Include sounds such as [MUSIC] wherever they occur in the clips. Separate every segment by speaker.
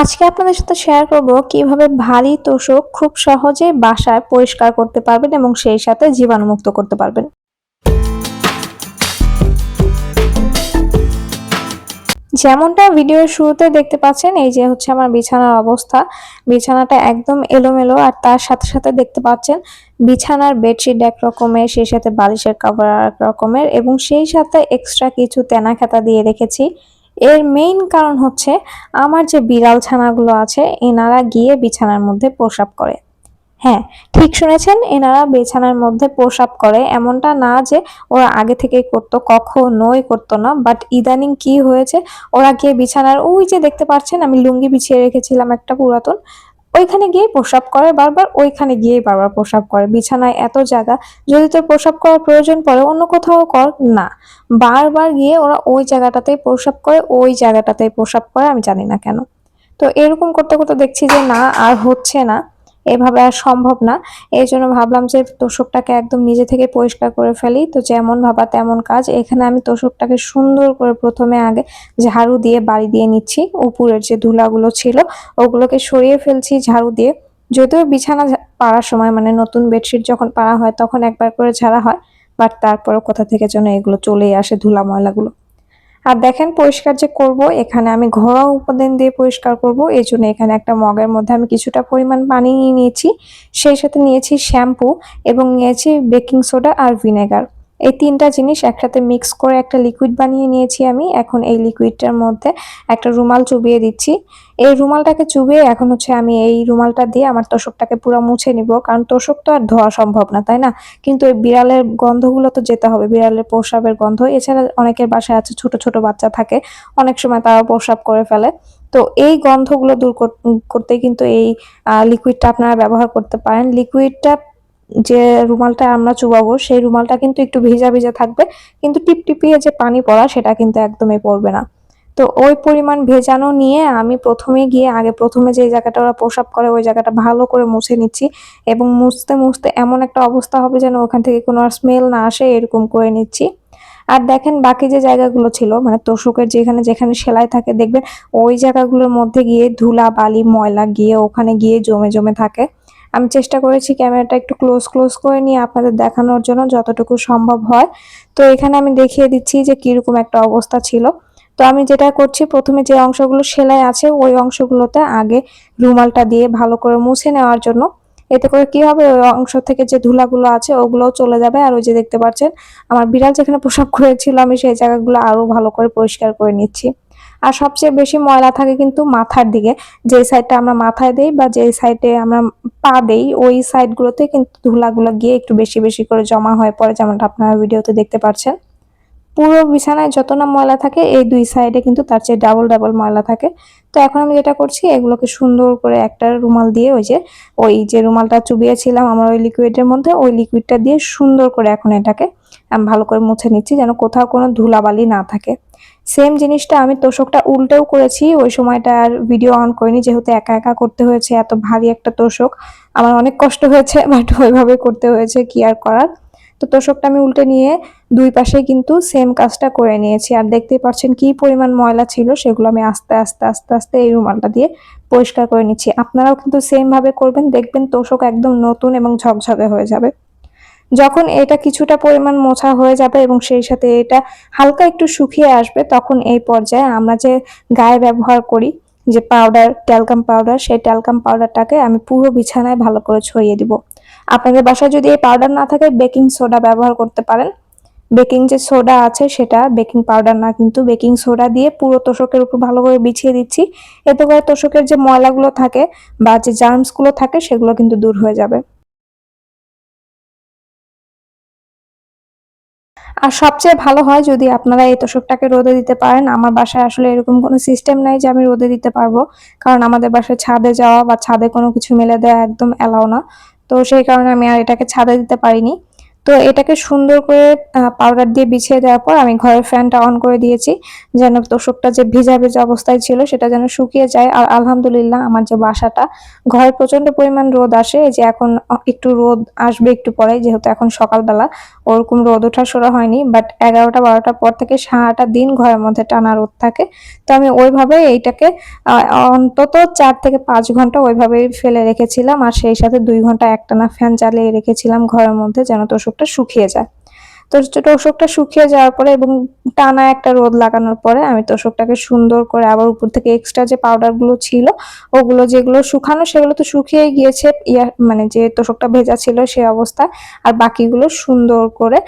Speaker 1: আজকে আপনাদের সাথে শেয়ার করব কীভাবে ভারী তোষক খুব সহজে বাসায় পরিষ্কার করতে পারবেন এবং সেই সাথে জীবাণুমুক্ত করতে পারবেন। যেমনটা ভিডিওর শুরুতে দেখতে পাচ্ছেন, এই যে হচ্ছে আমার বিছানার অবস্থা। বিছানাটা একদম এলোমেলো আর তার সাথে সাথে দেখতে পাচ্ছেন, বিছানার বেডশিট এক রকমের, সেই সাথে বালিশের কাভার এক রকমের এবং সেই সাথে এক্সট্রা কিছু তেনা খাতা দিয়ে রেখেছি। এর মেইন কারণ হচ্ছে আমার যে বিড়াল ছানাগুলো আছে, এনারা গিয়ে বিছানার মধ্যে প্রসাব করে। হ্যাঁ ঠিক শুনেছেন, এনারা বিছানার মধ্যে প্রসাব করে। এমনটা না যে ওরা আগে থেকে করতো, কখনোই করতো না। বাট ইদানিং কি হয়েছে, ওরা গিয়ে বিছানার ওই যে দেখতে পাচ্ছেন, আমি লুঙ্গি বিছিয়ে রেখেছিলাম একটা পুরাতন। ওইখানে গিয়ে প্রসাব করে, বারবার ওইখানে গিয়ে বারবার প্রসাব করে। বিছানায় এত জায়গা, যদি তোর প্রসাব করার প্রয়োজন পড়ে, অন্য কোথাও কর না। বারবার গিয়ে ওরা ওই জায়গাটাতেই প্রসাব করে, ওই জায়গাটাতেই প্রসাব করে, আমি জানি না কেন। তো এরকম করতে করতে দেখছি যে, না, আর হচ্ছে না। এভাবে আর সম্ভব না। এই জন্য ভাবলাম যে তোষকটাকে একদম নিজে থেকে পরিষ্কার করে ফেলি। তো যেমন ভাবা তেমন কাজ। এখানে আমি তোষকটাকে সুন্দর করে প্রথমে আগে ঝাড়ু দিয়ে বাড়ি দিয়ে নিচ্ছি। উপরের যে ধুলাগুলো ছিল, ওগুলোকে সরিয়ে ফেলছি ঝাড়ু দিয়ে। যদিও বিছানা পাড়ার সময় মানে নতুন বেডশিট যখন পাড়া হয়, তখন একবার করে ঝাড়া হয়। বাট তারপরে কোথা থেকে যেন এগুলো চলেই আসে ধুলা ময়লাগুলো। আর দেখেন পরিষ্কার যে করব, এখানে আমি ঘরোয়া উপাদান দিয়ে পরিষ্কার করব, এই জন্য এখানে একটা মগের মধ্যে আমি কিছুটা পরিমাণ পানি নিয়ে নিয়েছি। সেই সাথে নিয়েছি শ্যাম্পু এবং নিয়েছি বেকিং সোডা আর ভিনেগার। এই তিনটা জিনিস একসাথে মিক্স করে একটা লিকুইড বানিয়ে নিয়েছি আমি। এখন এই লিকুইডটার মধ্যে একটা রুমাল চুবিয়ে দিচ্ছি। এই রুমালটাকে চুবিয়ে এখন হচ্ছে আমি এই রুমালটা দিয়ে আমার তোষকটাকে পুরো মুছে নিব। কারণ তোষক তো আর ধোয়া সম্ভব না, তাই না? কিন্তু এই বিড়ালের গন্ধগুলো তো যেতে হবে, বিড়ালের প্রসাবের গন্ধ। এছাড়া অনেকের বাসায় আছে ছোট ছোট বাচ্চা থাকে, অনেক সময় তারা প্রসাব করে ফেলে। তো এই গন্ধগুলো দূর করতে কিন্তু এই লিকুইডটা আপনারা ব্যবহার করতে পারেন। লিকুইডটা যে রুমালটা আমরা চুবাবো, সেই রুমালটা কিন্তু একটু ভিজা ভিজা থাকবে, কিন্তু টিপটিপিয়ে যে পানি পড়া সেটা কিন্তু একদমই পড়বে না। তো ওই পরিমাণ ভেজানো নিয়ে আমি প্রথমে গিয়ে, আগে প্রথমে যে জায়গাটা ওরা প্রসাব করে, ওই জায়গাটা ভালো করে মুছে নিচ্ছি এবং মুছতে মুছতে এমন একটা অবস্থা হবে যেন ওখান থেকে কোনো আর স্মেল না আসে, এরকম করে নিচ্ছি। আর দেখেন বাকি যে জায়গাগুলো ছিল মানে তোষকের যেখানে যেখানে সেলাই থাকে, দেখবেন ওই জায়গাগুলোর মধ্যে গিয়ে ধুলা, বালি, ময়লা গিয়ে ওখানে গিয়ে জমে জমে থাকে। আমি চেষ্টা করেছি ক্যামেরাটা একটু ক্লোজ ক্লোজ করে নিয়ে আপনাদের দেখানোর জন্য যতটুকু সম্ভব হয়। তো এখানে আমি দেখিয়ে দিচ্ছি যে কীরকম একটা অবস্থা ছিল। তো আমি যেটা করছি, প্রথমে যে অংশগুলো সেলাই আছে, ওই অংশগুলোতে আগে রুমালটা দিয়ে ভালো করে মুছে নেওয়ার জন্য। এতে করে কি হবে, ওই অংশ থেকে যে ধুলাগুলো আছে, ওগুলোও চলে যাবে। আর ওই যে দেখতে পাচ্ছেন, আমার বিড়াল যেখানে পোশাক করেছিল, আমি সেই জায়গাগুলো আরও ভালো করে পরিষ্কার করে নিচ্ছি। আর সবচেয়ে বেশি ময়লা থাকে কিন্তু মাথার দিকে। যে সাইডটা আমরা মাথায় দেই বা যে সাইডে আমরা পা দেই, ওই সাইডগুলোতে কিন্তু ধুলাগুলো গিয়ে একটু বেশি বেশি করে জমা হয়ে পড়ে, যেমনটা আপনারা ভিডিওতে দেখতে পাচ্ছেন পুরো বিছানায় যত না ময়লা থাকে, এই দুই সাইডে কিন্তু তার চেয়ে ডাবল ডাবল ময়লা থাকে। তো এখন আমি যেটা করছি, এগুলোকে সুন্দর করে একটা রুমাল দিয়ে ওই যে ওই যে রুমালটা চুবিয়েছিলাম আমার ওই লিকুইডের মধ্যে, ওই লিকুইডটা দিয়ে সুন্দর করে এখন এটাকে, আমি ভালো করে মুছে নিচ্ছি যেন কোথাও কোনো ধুলাবালি না থাকে। সেম জিনিসটা আমি তোষকটা উল্টেও করেছি, ওই সময়টা আর ভিডিও অন করিনি, যেহেতু একা একা করতে হয়েছে, এত ভারী একটা তোষক। আমার অনেক কষ্ট হয়েছে বাট ওইভাবে করতে হয়েছে, কি আর করার? তো তোষকটা আমি উল্টে নিয়ে দুই পাশে কিন্তু সেম কাজটা করে নিয়েছি। আর দেখতেই পাচ্ছেন কি পরিমাণ ময়লা ছিল, সেগুলো আমি আস্তে আস্তে আস্তে আস্তে এই রুমালটা দিয়ে পরিষ্কার করে নিচ্ছি। আপনারাও কিন্তু সেম ভাবে করবেন, দেখবেন তোষক একদম নতুন এবং ঝকঝকে হয়ে যাবে। যখন এটা কিছুটা পরিমাণ মোছা হয়ে যাবে এবং সেই সাথে এটা হালকা একটু শুকিয়ে আসবে, তখন এই পর্যায়ে আমরা যে গায়ে ব্যবহার করি, যে পাউডার ট্যালকাম পাউডার সেই ট্যালকাম পাউডারটাকে আমি পুরো বিছানায় ভালো করে ছড়িয়ে দিব। আপনাদের বাসায় যদি এই পাউডার না থাকে বেকিং সোডা ব্যবহার করতে পারেন। বেকিং যে সোডা আছে, সেটা বেকিং পাউডার না, কিন্তু বেকিং সোডা দিয়ে পুরো তোষকের উপর ভালো করে বিছিয়ে দিচ্ছি। এতে করে তোষকের যে ময়লাগুলো থাকে বা যে জার্মসগুলো থাকে, সেগুলো কিন্তু দূর হয়ে যাবে। আর সবচেয়ে ভালো হয় যদি আপনারা এই তোষকটাকে রোদে দিতে পারেন। আমার বাসায় আসলে এরকম কোনো সিস্টেম নাই যে আমি রোদে দিতে পারব। কারণ আমাদের বাসায় ছাদে যাওয়া বা ছাদে কোনো কিছু মেলে দেওয়া একদম অ্যালাও না। তো সেই কারণে আমি আর এটাকে ছাদে দিতে পারিনি। তো এটাকে সুন্দর করে পাউডার দিয়ে বিছিয়ে দেওয়ার পর আমি ঘরের ফ্যানটা অন করে দিয়েছি, যেন তোষকটা যে ভিজা ভিজা অবস্থায় ছিল সেটা যেন শুকিয়ে যায়। আর আলহামদুলিল্লাহ আমার যে বাসাটা, ঘরে প্রচণ্ড পরিমাণ রোদ আসে যে এখন একটু রোদ আসবে একটু পরে যেহেতু এখন সকালবেলা, ওরকম রোদ ওঠা সরা হয়নি বাট এগারোটা বারোটার পর থেকে সারাটা দিন ঘরের মধ্যে টানা রোদ থাকে। তো আমি ওইভাবে এইটাকে অন্তত চার থেকে পাঁচ ঘণ্টা ওইভাবেই ফেলে রেখেছিলাম, আর সেই সাথে দুই ঘণ্টা একটানা ফ্যান চালিয়ে রেখেছিলাম ঘরের মধ্যে, যেন তোষকটা শুকিয়ে যায়। তো তোষকটা শুকিয়ে যাওয়ার পরে এবং টানা একটা রোদ লাগানোর পরে আমি তোষকটাকে সুন্দর করে আবার উপর থেকে এক্সট্রা যে পাউডারগুলো ছিল, ওগুলো যেগুলো শুকানো সেগুলো তো শুকিয়ে গিয়েছে ইয়ার মানে যে তোষকটা ভেজা ছিল সে অবস্থা আর বাকিগুলো সুন্দর করে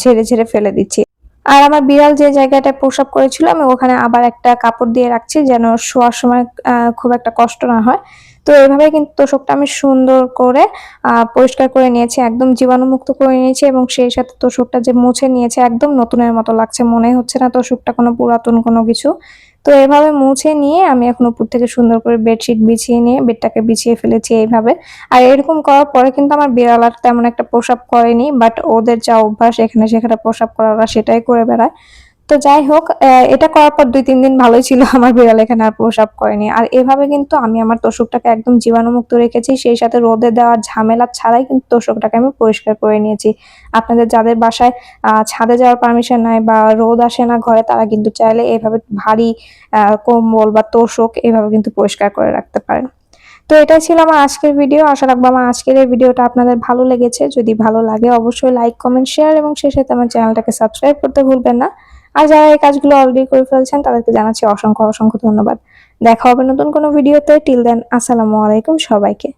Speaker 1: ঝেড়ে ঝেড়ে ফেলে দিচ্ছি। আর আমার বিড়াল যে জায়গাটা প্রসাব করেছিল, আমি ওখানে আবার একটা কাপড় দিয়ে রাখছি যেন শোয়ার সময় খুব একটা কষ্ট না হয়। তো এভাবে কিন্তু তোষকটা আমি সুন্দর করে পরিষ্কার করে নিয়েছি, একদম জীবাণুমুক্ত করে নিয়েছি এবং সেই সাথে তোষকটা যে মুছে নিয়েছে, একদম নতুনের মতো লাগছে। মনে হচ্ছে না তোষকটা কোনো পুরাতন কোনো কিছু। তো এভাবে মুছে নিয়ে আমি এখন উপর থেকে সুন্দর করে বেডশিট বিছিয়ে নিয়ে, বেডটাকে বিছিয়ে ফেলেছি এইভাবে। আর এরকম করার পরে কিন্তু আমার বিড়াল আর তেমন একটা প্রসাব করেনি বাট ওদের যা অভ্যাস এখানে সেখানে প্রসাব করা সেটাই করে বেড়ায়। তো যাই হোক এটা করার পর দুই, তিন দিন ভালোই ছিল। [LAUGHS] আমার বিড়াল এখানে আর প্রসাব করেনি। আর এভাবে কিন্তু আমি আমার তোষকটাকে একদম জীবাণুমুক্ত রেখেছি। সেই সাথে রোদে দেওয়ার ঝামেলা ছাড়াই কিন্তু তোষকটাকে আমি পরিষ্কার করে নিয়েছি। আপনাদের যাদের বাসায় ছাদে যাওয়ার পারমিশন নাই বা রোদ আসে না ঘরে, তারা কিন্তু চাইলে এভাবে ভারী কম্বল বা তোষক এভাবে কিন্তু পরিষ্কার করে রাখতে পারেন। তো এটাই ছিল আমার আজকের ভিডিও আশা রাখব আমার আজকের এই ভিডিওটা আপনাদের ভালো লেগেছে। যদি ভালো লাগে, অবশ্যই লাইক কমেন্ট শেয়ার এবং সেই সাথে আমার চ্যানেলটাকে সাবস্ক্রাইব করতে ভুলবেন না। আর যারা এই কাজগুলো অলরেডি করে ফেলছেন, তাদেরকে জানাচ্ছি অসংখ্য অসংখ্য ধন্যবাদ। দেখা হবে নতুন কোনো ভিডিওতে। টিল দেন আসসালামু আলাইকুম সবাইকে।